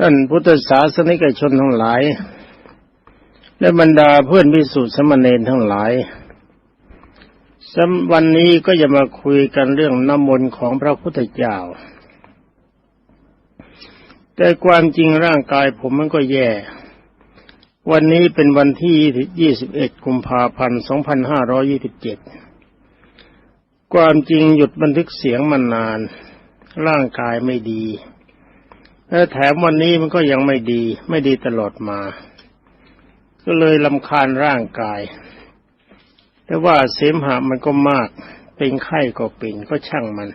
ท่านพุทธศาสนิกชนทั้งหลาย และบรรดาเพื่อนพิสุทธิสมณเณรทั้งหลายสำวันนี้ก็จะมาคุยกันเรื่องน้ำมนต์ของพระพุทธเจ้า แต่ความจริงร่างกายผมมันก็แย่ วันนี้เป็นวันที่ 21 กุมภาพันธ์ 2527 ความจริงหยุดบันทึกเสียงมานาน ร่างกายไม่ดี และแถมวันนี้มันก็ยังไม่ดี ไม่ดีตลอดมา ก็เลยลำคาญร่างกาย แต่ว่าเสมหะมันก็มาก เป็นไข้ก็เป็นก็ช่างมัน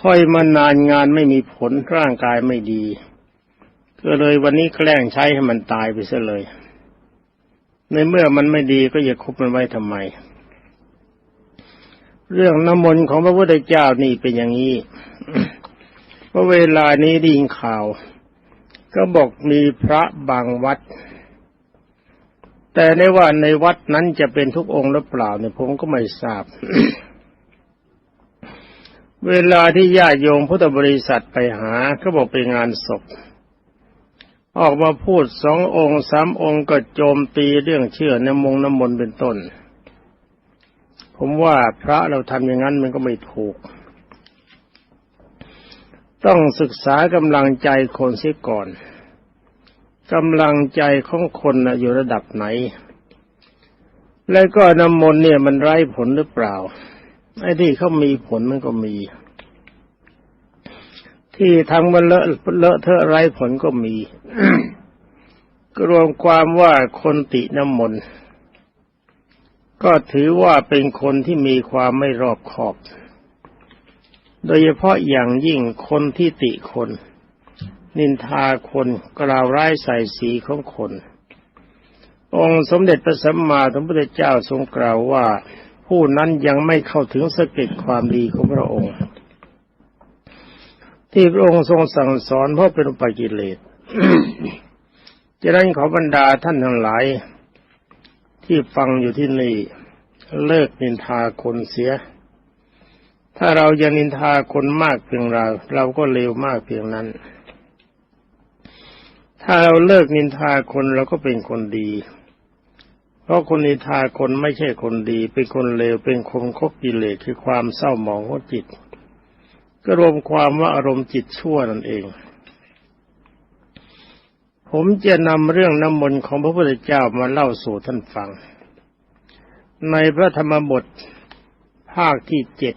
ค่อยมานานงานไม่มีผลร่างกายไม่ดี ก็เลยวันนี้แกล้งใช้ให้มันตายไปซะเลย ในเมื่อมันไม่ดีก็อย่าคุบมันไว้ทำไม เรื่องน้ำมนต์ของพระพุทธเจ้านี่เป็นอย่างนี้ เพราะเวลานี้ได้ยินข่าว ก็บอกมีพระบางวัด แต่ในว่าในวัดนั้นจะเป็นทุกองค์หรือเปล่าเนี่ยผมก็ไม่ทราบ เวลาที่ญาติโยมพุทธบริษัทไปหาก็บอกเป็นงานศพ ออกมาพูดสององค์สามองค์ก็โจมตีเรื่องเชื่อในมงน้ำมนต์เป็นต้น ผมว่าพระเราทำอย่างนั้นมันก็ไม่ถูก ต้องศึกษากำลังใจคนเสียก่อนกำลังใจของคนนะอยู่ระดับไหน แล้วก็น้ำมนต์เนี่ยมันไร้ผลหรือเปล่า ไอ้ที่เขามีผลมันก็มี ที่ทางมันเลอะเลอะเทอะไร้ผลก็มีก็รวมความว่าคนติน้ำมนต์ก็ถือว่าเป็นคนที่มีความไม่รอบคอบ โดยเฉพาะอย่างยิ่งคนที่ติคน นินทาคนกล่าวร้ายใส่สีของคน องค์สมเด็จพระสัมมาสัมพุทธเจ้าทรงกล่าวว่า ผู้นั้นยังไม่เข้าถึงสเก็ตความดีของพระองค์ ที่พระองค์ทรงสั่งสอนเพราะเป็นอุปกิเลสจะนั้นขอบรรดาท่านทั้งหลาย ที่ฟังอยู่ที่นี่เลิกนินทาคนเสีย ถ้าเรายังนินทาคนมากเพียงเรา เราก็เลวมากเพียงนั้น ถ้าเราเลิกนินทาคนเราก็เป็นคนดี เพราะคนนินทาคนไม่ใช่คนดี เป็นคนเลวเป็นคนคบกิเลสคือความเศร้าหมองของจิต ก็รวมความว่าอารมณ์จิตชั่วนั่นเอง ผมจะนำเรื่องน้ำมนต์ของพระพุทธเจ้ามาเล่าสู่ท่านฟัง ในพระธรรมบทภาคที่เจ็ด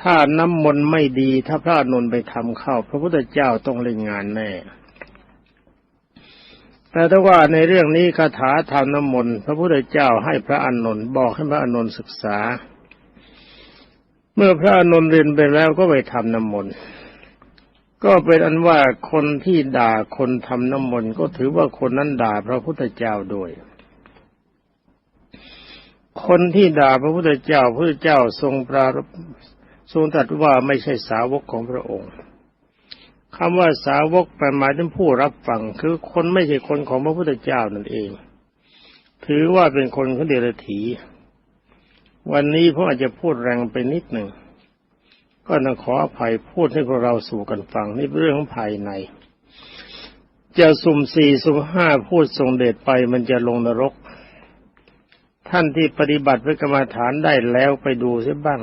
ถ้าน้ำมนต์ไม่ดี ถ้าพระอนนท์ไปทำเข้า พระพุทธเจ้าต้องเล่นงานแน่แต่ถ้าว่าในเรื่องนี้คาถาทำน้ำมนต์พระพุทธเจ้าให้พระอนนท์บอกให้พระอนนท์ศึกษา เมื่อพระอนนท์เรียนไปแล้วก็ไปทำน้ำมนต์ก็เป็นอันว่าคนที่ด่าคนทำน้ำมนต์ก็ถือว่าคนนั้นด่าพระพุทธเจ้าด้วยคนที่ด่าพระพุทธเจ้าพระพุทธเจ้าทรงปราร ทรงตรัสว่าไม่ใช่สาวกของพระองค์คำว่าสาวกแปลหมายถึงผู้รับฟังคือคนไม่ใช่คนของพระพุทธเจ้านั่นเอง ถือว่าเป็นคนของเดรัจฉีวันนี้ผมอาจจะพูดแรงไปนิดหนึ่ง ก็ต้องขออภัยพูดให้พวกเราสู่กันฟังนี่เป็นเรื่องของภายใน จะสุ่มสี่สุ่มห้าพูดทรงเดชไปมันจะลงนรก ท่านที่ปฏิบัติพระกรรมฐานได้แล้วไปดูเสียบ้าง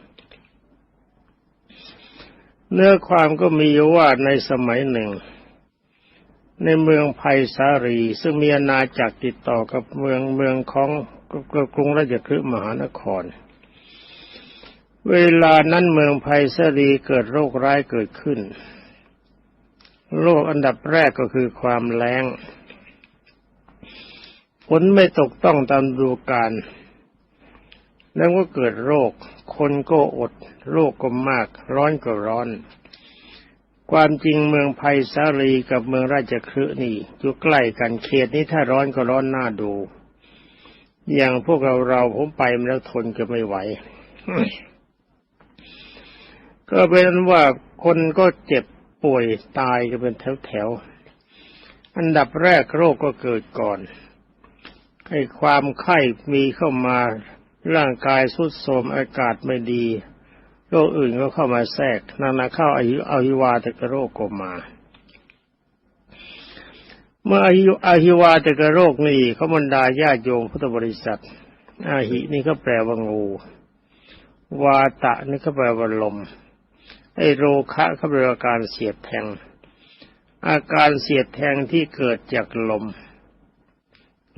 เนื้อความก็มีว่าในสมัยหนึ่ง ในเมืองไผ่สารี ซึ่งมีอาณาจักรติดต่อกับเมืองเมืองของกรุงราชคฤห์มหานคร เวลานั้นเมืองไผ่สารีเกิดโรคร้ายเกิดขึ้น โรคอันดับแรกก็คือความแล้งฝนไม่ตกต้องตามดูกาลแล้วก็เกิดโรคคนก็อดโรคก็มาก ร้อนก็ร้อน ความจริงเมืองไผ่สาลีกับเมืองราชคฤห์นี่อยู่ใกล้กันเขตนี้ถ้าร้อนก็ร้อนน้าดู อย่างพวกเราเราผมไปมาแล้วทนก็ไม่ไหว ก็เป็นว่าคนก็เจ็บป่วยตายกันเป็นแถวๆ อันดับแรกโรคก็เกิดก่อนให้ความไข้มีเข้ามา ร่างกายสุดโทรมอากาศไม่ดี โรคอื่นก็เข้ามาแทรกนานาเข้าอายุอาหิวาตกโรคก็มา เมื่ออายุอาหิวาตกโรคนี่เขาบรรดาญาโยมพุทธบริษัท อาหินี่ก็แปลว่างู วาตะนี่ก็แปลว่าลมไอโรคะเขาแปลว่าการเสียดแทง อาการเสียดแทงที่เกิดจากลม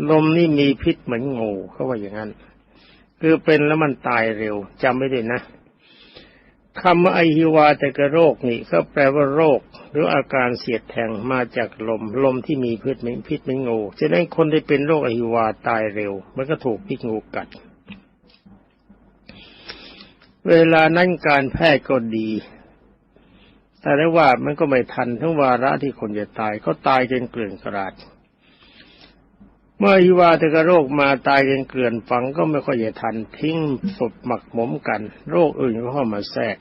ลมนี่มีพิษเหมือนงูเขาว่าอย่างนั้น คือเป็นแล้วมันตายเร็วจำไม่ได้นะคำว่าไอฮิวาแต่กระโรคนี่ก็แปลว่าโรค หรืออาการเสียดแทงมาจากลม ลมที่มีพิษไม่พิษไม่งูฉะนั้นคนที่เป็นโรคไอฮิวาตายเร็ว มันก็ถูกพิษงูกัด เวลานั้นการแพทย์ก็ดี แต่ได้ว่ามันก็ไม่ทันทั้งวาระที่คนจะตายก็ตายจนเกลื่อนกระด มื่อฮิวาตกโรคมาตายกันเกลื่อนฝังก็ไม่ค่อยจะทันทิ้งศพหมักหมมกัน โรคอื่นก็เข้ามาแทรก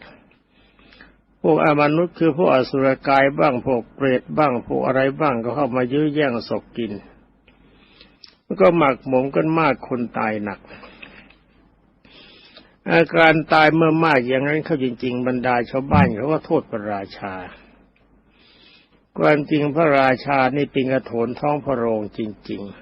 พวกอมนุษย์คือพวกอสุรกายบ้างพวกเปรตบ้างพวกอะไรบ้างก็เข้ามายื้อแย่งศพกินมันก็หมักหมมกันมากคนตายหนัก อาการตายเมื่อมากอย่างนั้นเขาจริง ๆ บรรดาชาวบ้านเขาก็โทษพระราชาความจริงพระราชานี่เป็นกระโถนท้องพระโรงจริง ๆ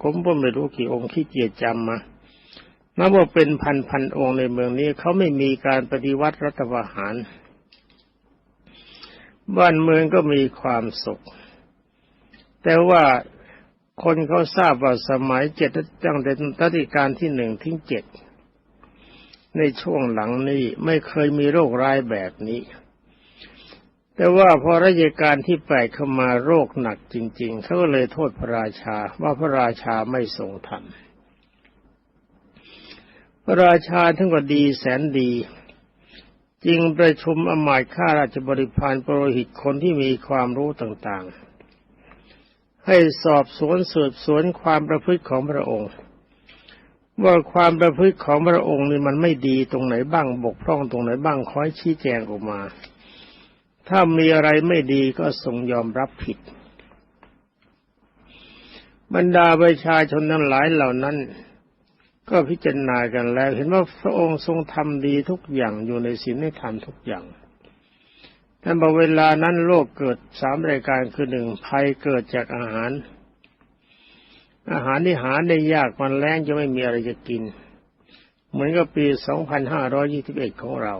ผมก็ไม่รู้กี่องค์ที่เกียรจำมานับว่าเป็นพันพันองค์ในเมืองนี้เขาไม่มีการปฏิวัติรัฐประหาร บ้านเมืองก็มีความสุข แต่ว่าคนเขาทราบว่าสมัยเจ็ดตั้งแต่ตัติการที่หนึ่งถึงเจ็ดในช่วงหลังนี้ไม่เคยมีโรคร้ายแบบนี้ แต่ว่าพอราชการที่แปดเข้ามาโรคหนักจริง ๆ เขาก็เลยโทษพระราชาว่าพระราชาไม่ทรงธรรมพระราชาทั้งก็ดีแสนดีจึงประชุมอมาตย์ข้าราชบริพารปรหิตคนที่มีความรู้ต่างๆ ให้สอบสวนสืบสวนความประพฤติของพระองค์ ว่าความประพฤติของพระองค์นี่มันไม่ดีตรงไหนบ้างบกพร่องตรงไหนบ้างคอยชี้แจงออกมา ถ้ามีอะไรไม่ดีก็ทรงยอมรับผิด บรรดาประชาชนทั้งหลายเหล่านั้น ก็พิจารณากันแล้ว เห็นว่าพระองค์ทรงทำดีทุกอย่างอยู่ในศีลในธรรมทุกอย่างแต่บอกเวลานั้นโลกเกิดสามรายการคือหนึ่งภัยเกิดจากอาหาร อาหารที่หาได้ยากมันแรงจะไม่มีอะไรจะกิน เหมือนกับปี 2521 ของเรา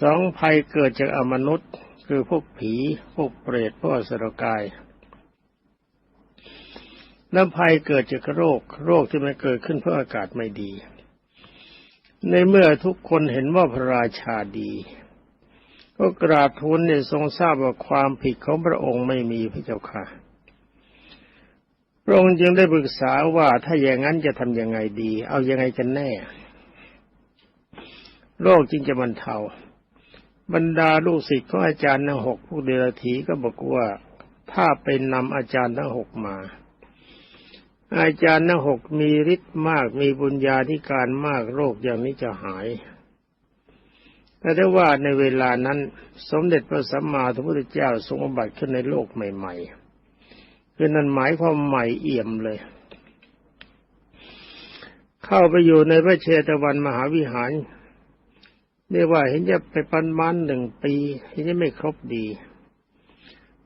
สองภัยเกิดจากอมนุษย์ คือพวกผี พวกเปรตพวกสรกายแล้วภัยเกิดจากโรค โรคที่มันเกิดขึ้นเพราะอากาศไม่ดี ในเมื่อทุกคนเห็นว่าพระราชาดี ก็กราบทูลเนี่ยทรงทราบว่าความผิดของพระองค์ไม่มีพระเจ้าค่ะพระองค์จึงได้ปรึกษาว่าถ้าอย่างนั้นจะทำยังไงดี เอายังไงกันแน่ โรคจึงจะบรรเทา บรรดาลูกศิษย์ของอาจารย์ทั้งหกผู้เดรธีก็บอกว่าถ้าเป็นนำอาจารย์ทั้งหกมา อาจารย์ทั้งหกมีฤทธิ์มากมีบุญญาธิการมากโรคอย่างนี้จะหายแต่ได้ว่าในเวลานั้นสมเด็จพระสัมมาสัมพุทธเจ้าทรงบัติขึ้นในโลกใหม่ ๆ คือนั้นหมายความใหม่เอี่ยมเลย เข้าไปอยู่ในพระเชตวันมหาวิหาร เรียกว่าเห็นจะไปปันมันหนึ่งปีเห็นจะไม่ครบดี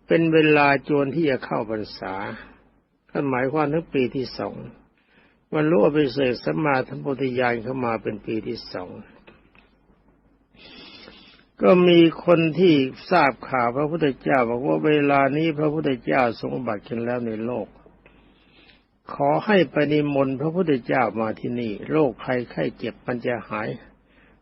เป็นเวลาจวนที่จะเข้าพรรษาก็หมายความถึงปีที่สองวันรู้อภิเศษสมมาทัมพุทธญาณเข้ามาเป็นปีที่สองก็มีคนที่ทราบข่าวพระพุทธเจ้า บอกว่าเวลานี้พระพุทธเจ้าทรงบัติขึ้นแล้วในโลก ขอให้ปณิมนต์พระพุทธเจ้ามาที่นี่ โรคภัยไข้เจ็บมันจะหาย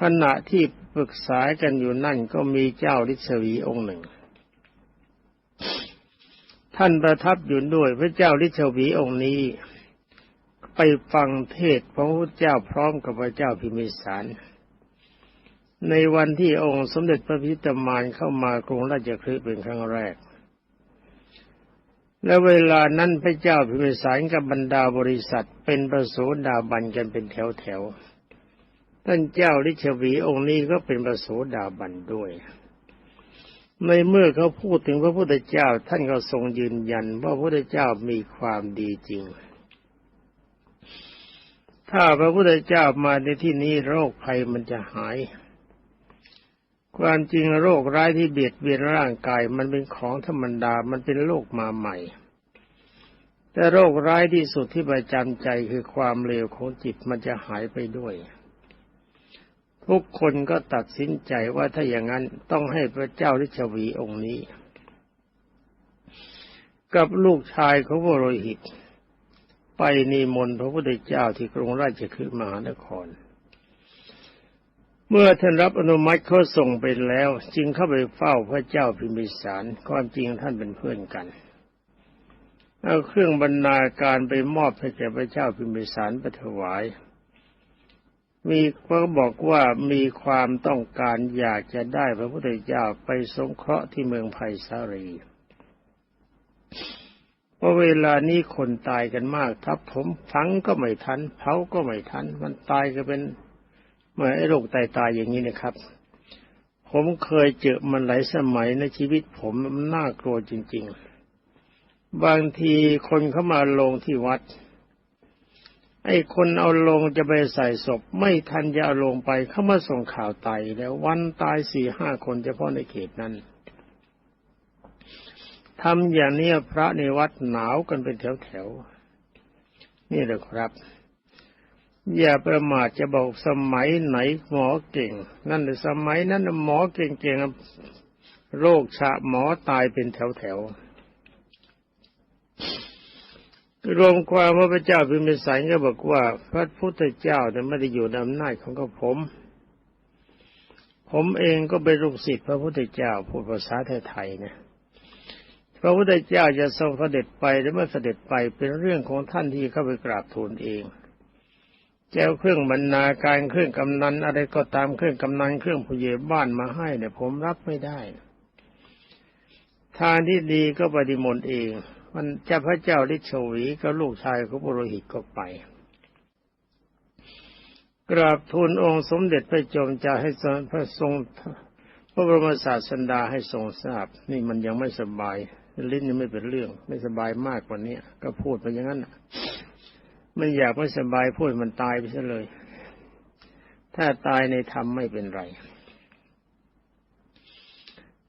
ขณะที่ปรึกษากันอยู่นั่นก็มีเจ้าฤทธิ์สวีองค์หนึ่ง ท่านประทับอยู่ด้วยพระเจ้าฤทธิ์สวีองค์นี้ ไปฟังเทศพระพุทธเจ้าพร้อมกับพระเจ้าพิมิสารในวันที่องค์สมเด็จพระพิตามานเข้ามากรุงราชคฤห์เป็นครั้งแรก และเวลานั้นพระเจ้าพิมิสารกับบรรดาบริษัทเป็นประโสดาบันกันเป็นแถวแถว ท่านเจ้าลิชวีองค์นี้ก็เป็นประโสดาบันด้วย ในเมื่อเขาพูดถึงพระพุทธเจ้าท่านก็ทรงยืนยันว่าพระพุทธเจ้ามีความดีจริง ถ้าพระพุทธเจ้ามาในที่นี้โรคภัยมันจะหาย ความจริงโรคร้ายที่เบียดเบียนร่างกายมันเป็นของธรรมดา มันเป็นโรคมาใหม่ แต่โรคร้ายที่สุดที่ประจำใจคือความเลวของจิตมันจะหายไปด้วย ทุกคนก็ตัดสินใจว่าถ้าอย่างนั้นต้องให้พระเจ้าฤชวีองค์นี้ กับลูกชายของวโรหิต ไปนิมนต์พระพุทธเจ้าที่กรุงราชคฤห์มหานคร เมื่อท่านรับอนุมัติเขาส่งไปแล้ว จึงเข้าไปเฝ้าพระเจ้าพิมพิสารความจริงท่านเป็นเพื่อนกันเอาเครื่องบรรณาการไปมอบให้แก่พระเจ้าพิมพิสารไปถวาย มีก็บอกว่ามีความต้องการอยากจะได้พระพุทธเจ้าไปสงเคราะห์ที่เมืองไผ่สารีเพราะเวลานี้คนตายกันมากทับผมฝังก็ไม่ทันเผาก็ไม่ทัน มันตายก็เป็นเหมือนไอ้โรคตายตายอย่างนี้นะครับ ผมเคยเจอมันหลายสมัยในชีวิตผมมันน่ากลัวจริง ๆ บางทีคนเข้ามาลงที่วัด ไอ้คนเอาลงจะไปใส่ศพ ไม่ทันจะเอาลงไปเข้ามาส่งข่าวตายแล้ววันตายสี่ห้าคนเฉพาะในเขตนั้นทำอย่างนี้พระในวัดหนาวกันเป็นแถวๆนี่แหละครับ อย่าประมาทจะบอกสมัยไหนหมอเก่ง นั่นหรือสมัยนั้นหมอเก่งๆโรคชะหมอตายเป็นแถวๆ รวมความว่าพระเจ้าพิมพิสารก็บอกว่า พระพุทธเจ้าเนี่ยไม่ได้อยู่ในอำนาจของกระผม ผมเองก็เป็นลูกศิษย์พระพุทธเจ้าพูดภาษาไทยๆนะพระพุทธเจ้าจะทรงเสด็จไปหรือไม่เสด็จไปเป็นเรื่องของท่านที่เข้าไปกราบทูลเองแจ้วเครื่องบรรณาการเครื่องกำนันอะไรก็ตามเครื่องกำนันเครื่องผู้ใหญ่บ้านมาให้เนี่ยผมรับไม่ได้ ทานที่ดีก็ปฏิมนต์เอง มันเจ้าพระเจ้าฤทธิ์ชวีก็ลูกชายของปุโรหิตก็ไป กราบทูลองค์สมเด็จพระจอมจะให้พระทรงพระบรมศาสดาให้ทรงทราบ นี่มันยังไม่สบาย ลิ้นยังไม่เป็นเรื่อง ไม่สบายมากกว่านี้ก็พูดไปอย่างนั้นมันอยากไม่สบายพูดมันตายไปซะเลย ถ้าตายในธรรมไม่เป็นไร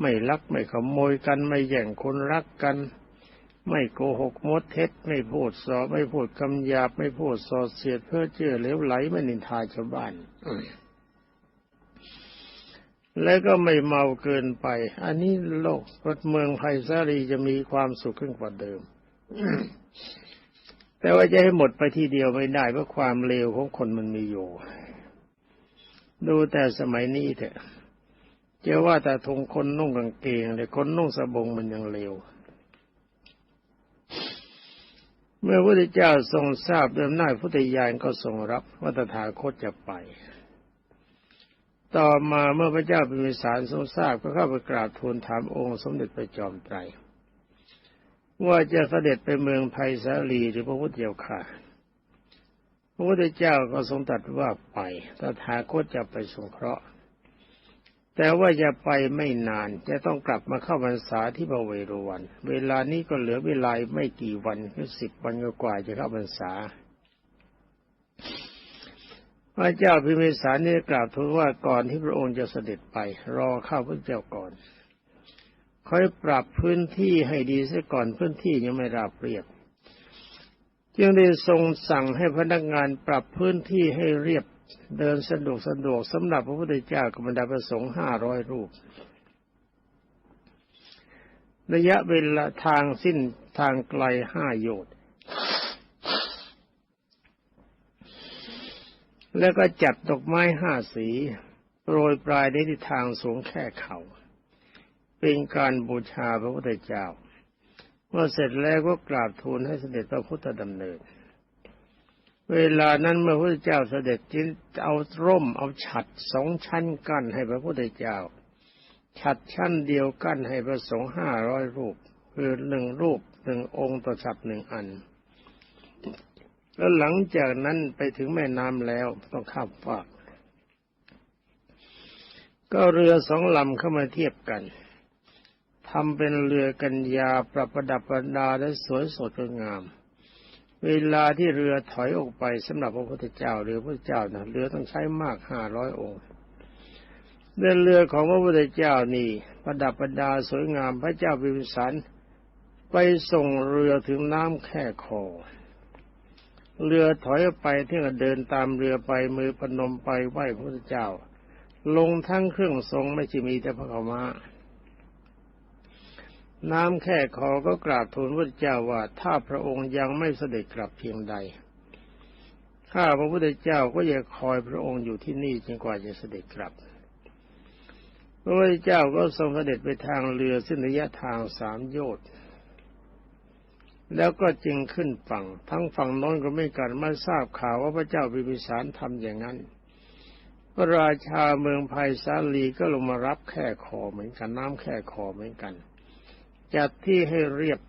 ไม่ลักไม่ขโมยกันไม่แย่งคนรักกัน ไม่โกหกมดเท็จไม่พูดสอไม่พูดคำหยาบไม่พูดสอดเสียดเพื่อเจือเหลวไหลไม่นินทาชาวบ้านแล้วก็ไม่เมาเกินไป อันนี้โลกเมืองไผ่สาลีจะมีความสุขขึ้นกว่าเดิม แต่ว่าจะให้หมดไปทีเดียวไม่ได้เพราะความเลวของคนมันมีอยู่ ดูแต่สมัยนี้เถอะ จะว่าแต่ทงคนนุ่งกางเกงเลยคนนุ่งสบงมันยังเลวเมื่อพระพุทธเจ้าทรงทราบเดิมหน้าพุทธญาณก็ทรงรับว่าตถาคตจะไป ต่อมาเมื่อพระเจ้าเป็นมิสารทรงทราบก็เข้าไปกราบทูลถามองค์สมเด็จพระจอมไตร ว่าจะเสด็จไปเมืองไผ่สาลีหรือพระพุทธเจ้าค่ะ พระพุทธเจ้าก็ทรงตรัสว่าไปตถาคตจะไปสงเคราะห์ แต่ว่าจะไปไม่นานจะต้องกลับมาเข้าพรรษาที่บเวรวัน เวลานี้ก็เหลือเวลาไม่กี่วันคือสิบวันกว่าจะเข้าพรรษาพระเจ้าพิมพิสารได้กล่าวทูลว่าก่อนที่พระองค์จะเสด็จไป รอข้าพระเจ้าก่อนคอยปรับพื้นที่ให้ดีซะก่อนพื้นที่ยังไม่ราบเรียบจึงได้ทรงสั่งให้พนักงานปรับพื้นที่ให้เรียบ เดินสะดวกสะดวกสำหรับพระพุทธเจ้ากับบรรดาประสงค์ห้าร้อยรูป ระยะเวลาทางสิ้นทางไกลห้าโยชน์แล้วก็จัดดอกไม้ห้าสีโปรยปลายในทิศทางสูงแค่เขา่า เป็นการบูชาพระพุทธเจ้า เมื่อเสร็จแล้วก็กราบทูลให้เสด็จพระพุทธดำเนิน เวลานั้นเมื่อพระพุทธเจ้าเสด็จจึงเอาร่มเอาฉัดสองชั้นกั้นให้พระพุทธเจ้า ฉัดชั้นเดียวกั้นให้พระสงฆ์ห้าร้อยรูป คือหนึ่งรูปหนึ่งองค์ต่อฉัดหนึ่งอัน แล้วหลังจากนั้นไปถึงแม่น้ำแล้วต้องข้ามฟาก ก็เรือสองลำเข้ามาเทียบกันทำเป็นเรือกัญญาประประดับประดาและสวยสดงาม เวลาที่เรือถอยออกไปสำหรับพระพุทธเจ้าเรือพระเจ้านะเรือต้องใช้มากห้าร้อยองค์เดินเรือของพระพุทธเจ้านี่ประดับประดาสวยงามพระเจ้าพิมพิสารไปส่งเรือถึงน้ำแค่คอ เรือถอยไปที่ก็เดินตามเรือไปมือพนมไปไหว้พระพุทธเจ้า ลงทั้งเครื่องทรงไม่ใช่มีแต่พระขมา น้ำแค่คอก็กราบทูลพระเจ้าว่าถ้าพระองค์ยังไม่เสด็จกลับเพียงใด ข้าพระพุทธเจ้าก็จะคอยพระองค์อยู่ที่นี่จนกว่าจะเสด็จกลับ พระพุทธเจ้าก็ทรงเสด็จไปทางเรือซึ่งระยะทางสามโยชน์แล้วก็จึงขึ้นฝั่ง ทั้งฝั่งน้นก็ไม่กันมาทราบข่าวว่าพระเจ้าพิพิสารทำอย่างนั้น พระราชาเมืองไผ่สาลีก็ลงมารับแค่คอเหมือนกันน้ำแค่คอเหมือนกัน จัดที่ให้เรียบ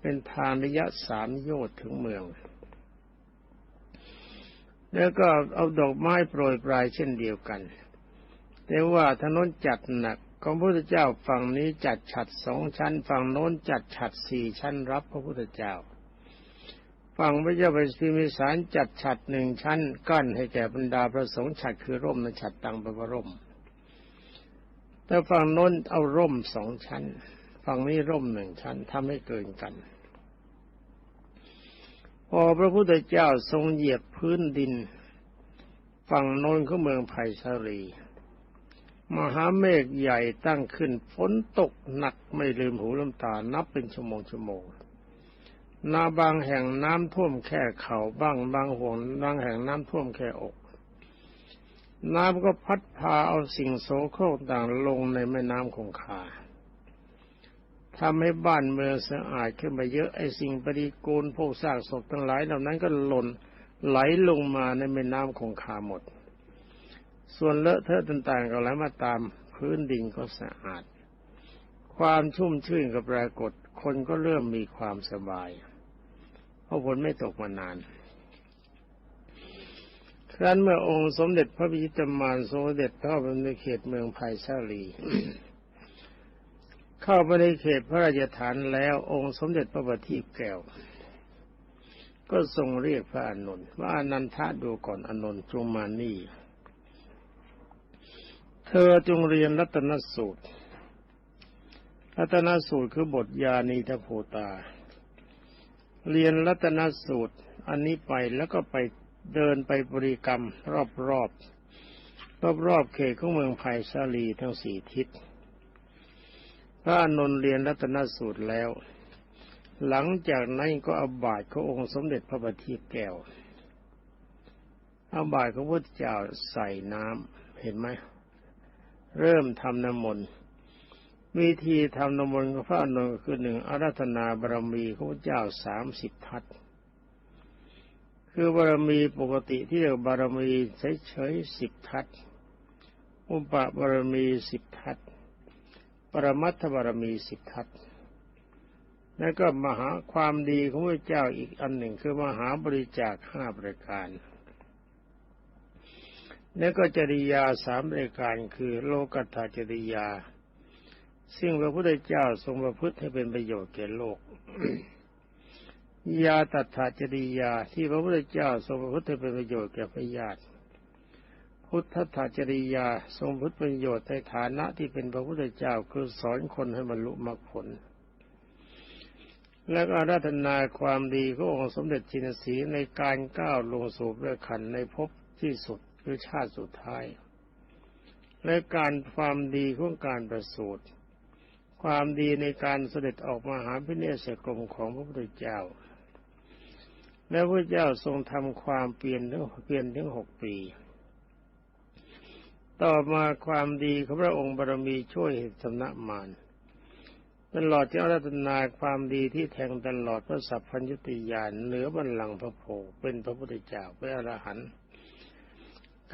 เป็นทางระยะสามโยชน์ถึงเมือง แล้วก็เอาดอกไม้โปรยปลายเช่นเดียวกัน แต่ว่าถนนจัดหนักของพระพุทธเจ้าฝั่งนี้จัดฉัดสองชั้น ฝั่งโน้นจัดฉัดสี่ชั้นรับพระพุทธเจ้า ฝั่งพระเจ้าเป็นพิมิสารจัดฉัดหนึ่งชั้น กั้นให้แก่บรรดาพระสงฆ์ฉัดคือร่มในฉัดตังปรร่มแต่ฝั่งโน้นเอาร่มสองชั้น ฝั่งนี้ร่มหนึ่งชั้นทำให้เกินกัน พอพระพุทธเจ้าทรงเหยียบพื้นดิน ฝั่งโน้นของเมืองไผ่สารีมหาเมฆใหญ่ตั้งขึ้นฝนตกหนักไม่ลืมหูลืมตานับเป็นชั่วโมงชั่วโมงนาบางแห่งน้ำท่วมแค่เข่าบ้างบางห่วงบางแห่งน้ำท่วมแค่อกน้ำก็พัดพาเอาสิ่งโสโครกต่างลงในแม่น้ำคงคา ทำให้บ้านเมืองสะอาดขึ้นไปเยอะไอ้สิ่งปฏิกูลพวกซากศพทั้งหลายเหล่านั้นก็หล่นไหลลงมาในแม่น้ำคงคาหมด ส่วนเลอะเทอะต่างๆก็ไหลมาตามพื้นดินก็สะอาด ความชุ่มชื่นก็ปรากฏ คนก็เริ่มมีความสบาย เพราะฝนไม่ตกมานาน ครั้นเมื่อองค์สมเด็จพระพิชิตมารทรงเด็จเข้าไปในเขตเมืองไผ่ชาลี เข้าไปในเขตพระราชฐานแล้วองค์สมเด็จพระบัณฑิตแก้ว ก็ทรงเรียกพระอานนว่าอนันทะดูก่อนอานนจงมานี่ เธอจงเรียนรัตนสูตร รัตนสูตรคือบทยานีทโพตา เรียนรัตนสูตร อันนี้ไปแล้วก็ไปเดินไปบริกรรม รอบรอบรอบรอบๆเขตของเมืองไผ่ชาลีทั้งสี่ทิศ พระอานนเรียนรัตนสูตรแล้ว หลังจากนั้นก็อาบาตรขององค์สมเด็จพระบัณฑิตแก้วอาบาตรของพระเจ้าใส่น้ำเห็นไหมเริ่มทำน้ำมนต์วิธีทำน้ำมนต์ของพระนนท์คือหนึ่งอารัธนาบารมีของพระเจ้าสามสิบทัศคือบารมีปกติที่เรียกบารมีเฉยๆสิบทัศอุปบารมีสิบทัศน์ รมัตถบารมีสิบทัศน์แล้วก็มหาความดีของพระเจ้าอีกอันหนึ่งคือมหาบริจาคห้าประการ แล้วก็จริยาสามรายการคือโลกัตถจริยา ซึ่งพระพุทธเจ้าทรงประพฤติให้เป็นประโยชน์แก่โลก ยาตัถจริยาที่พระพุทธเจ้าทรงประพฤติให้เป็นประโยชน์แก่พระญาติ พุทธถจริยาทรงพุทธประโยชน์ในฐานะที่เป็นพระพุทธเจ้าคือสอนคนให้บรรลุมรรคผล และก็อาราธนาความดีขององค์สมเด็จจินสีในการก้าวลงสู่พระขันในภพที่สุดหรือชาติสุดท้าย และการความดีของการประสูติความดีในการเสด็จออกมาหาพิเนศกรมของพระพุทธเจ้า และพระเจ้าทรงทำความเปลี่ยนถึงเปลี่ยนถึงหกปี ต่อมาความดีของพระองค์บารมีช่วยเหตุสำนักมารตลอดที่อารัตนาความดีที่แทงตลอดพระสัพพัญญติยานเหนือบัลลังก์พระโพเป็นพระพุทธเจ้าเป็นอรหันต์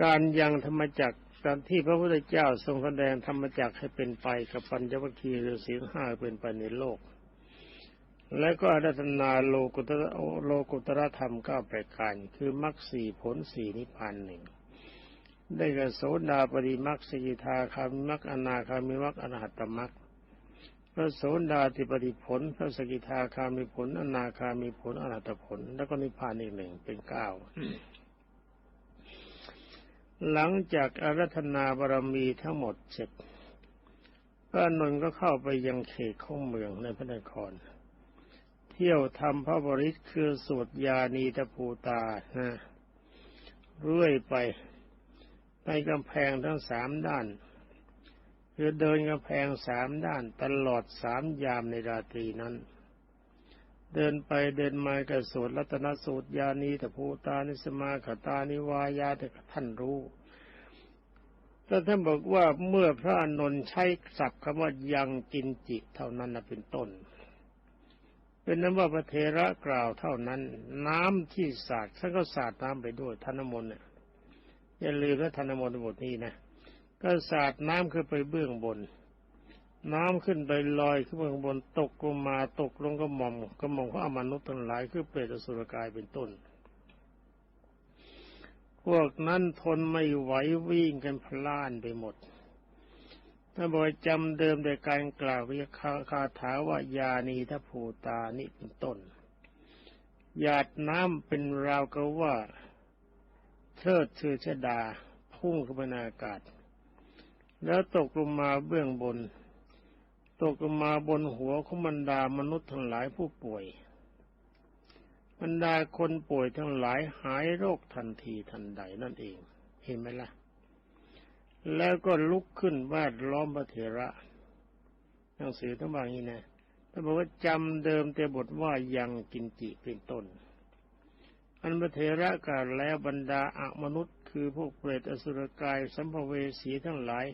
การยังธรรมจักรการที่พระพุทธเจ้าทรงแสดงธรรมจักรให้เป็นไปกับปัญจวัคคีย์หรือศีห้าเป็นไปในโลก และก็อารัตนาโลกุตระโลกุตระธรรมเก้าประการคือมรรคสี่ผลสี่นิพพานหนึ่ง ได้กระโสดาปริมรรคสกิทาคามิมรรคอนาคามิมรรคอรหัตตมรรคพระโสดาติปฏิผล พระสกิทาคามิผล อนาคามิผลอรหัตผล แล้วก็นิพพานอีกหนึ่งเป็นเก้าหลังจากอารัธนาบารมีทั้งหมดเสร็จพระนนท์ก็เข้าไปยังเขตของเมืองในพระนคร เที่ยวทำพระบริตคือสวดยานีตะภูตานะเรื่อยไป ในกำแพงทั้งสามด้านคือเดินกำแพงสามด้านตลอดสามยามในราตรีนั้น เดินไปเดินมากระสวดรัตนสูตรยานีตภูตานิสมาขตานิวายาแต่ท่านรู้แต่ท่านบอกว่าเมื่อพระนนท์ใช้ศัพท์คำว่ายังกินจิเท่านั้นนะเป็นต้น เป็นนั้นว่าพระเทระกล่าวเท่านั้น น้ำที่สาดท่านก็สาดน้ำไปด้วยธนมนต์เนี่ย อย่าลืมนะธนมนต์บทนี้นะก็สาดน้ำขึ้นไปเบื้องบน น้ำขึ้นไปลอยขึ้นไปข้างบนตกลงมาตกลงกระหม่อมกระหม่อมของอมนุษย์ทั้งหลายคือเปรตอสุรกายเป็นต้น พวกนั้นทนไม่ไหววิ่งกันพล่านไปหมดถ้าบอกจำเดิมในการกล่าววิคาคาถาว่ายานีทภูตานี่เป็นต้นหยาดน้ำเป็นราวกับว่า เทิดเชือชดาพุ่งขึ้นไปในอากาศ แล้วตกลงมาเบื้องบน ตกลงมาบนหัวของบรรดามนุษย์ทั้งหลายผู้ป่วย บรรดาคนป่วยทั้งหลายหายโรคทันทีทันใดนั่นเอง เห็นไหมล่ะ แล้วก็ลุกขึ้นวาดล้อมพระเถระหนังสือทั้งบางนี้นะถ้าบอกว่าจำเดิมแต่บทว่ายังกินจิเป็นต้น อันพระเถระกล่าวแล้วบรรดาอมนุษย์คือพวกเปรตอสุรกายสัมภเวสีทั้งหลาย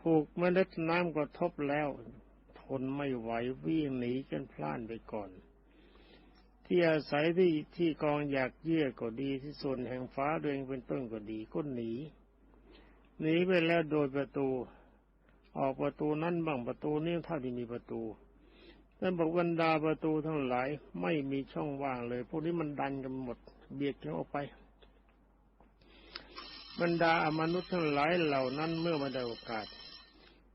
ถูกเมล็ดน้ำกระทบแล้ว ทนไม่ไหววิ่งหนีกันพล่านไปก่อน ที่อาศัยที่ที่กองอยากเยื่อก็ดีที่ส่วนแห่งฟ้าเดวเองเป็นต้นก็ดีก็หนีหนีไปแล้วโดยประตู ออกประตูนั้นบ้างประตูนี้เท่าที่มีประตู ท่านบอกบรรดาประตูทั้งหลายไม่มีช่องว่างเลย พวกนี้มันดันกันหมด เบียดกันออกไป บรรดาอมนุษย์ทั้งหลายเหล่านั้นเมื่อมาได้โอกาส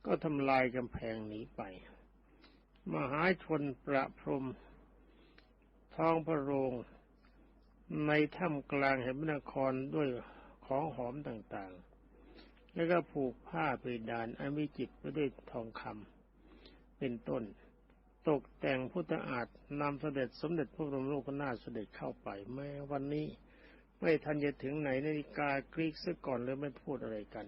ก็ทำลายกำแพงหนีไป มหาชนประพรมท้องพระโรงในถ้ำกลางแห่งนครด้วยของหอมต่างๆ แล้วก็ผูกผ้าไปดานอมิจิตไปด้วยทองคำเป็นต้น ตกแต่งพุทธอาฏนำเสด็จสมเด็จพระบรมโลกนาถเสด็จเข้าไปแม้วันนี้ ไม่ทันจะถึงไหนนาฬิกากรีกซะก่อนเลยไม่พูดอะไรกัน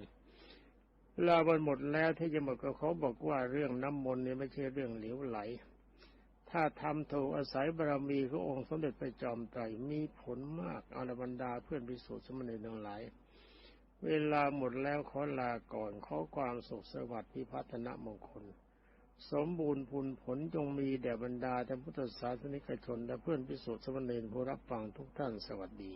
ลาวันหมดแล้วที่จะหมดก็เขาบอกว่าเรื่องน้ำมนต์นี่ไม่ใช่เรื่องเหลวไหล ถ้าทำถูกอาศัยบารมีขององค์สมเด็จพระจอมไตรมีผลมากอรบรรดาเพื่อนพิสูจน์สมณีทั้งหลาย เวลาหมดแล้วขอลาก่อนขอความสุขสวัสดิ์พิพัฒนมงคล สมบูรณ์ผลผลจงมีแด่บรรดาท่านพุทธศาสนิกชน และเพื่อนพิสุทธิ์สมณีผู้รับฟังทุกท่านสวัสดี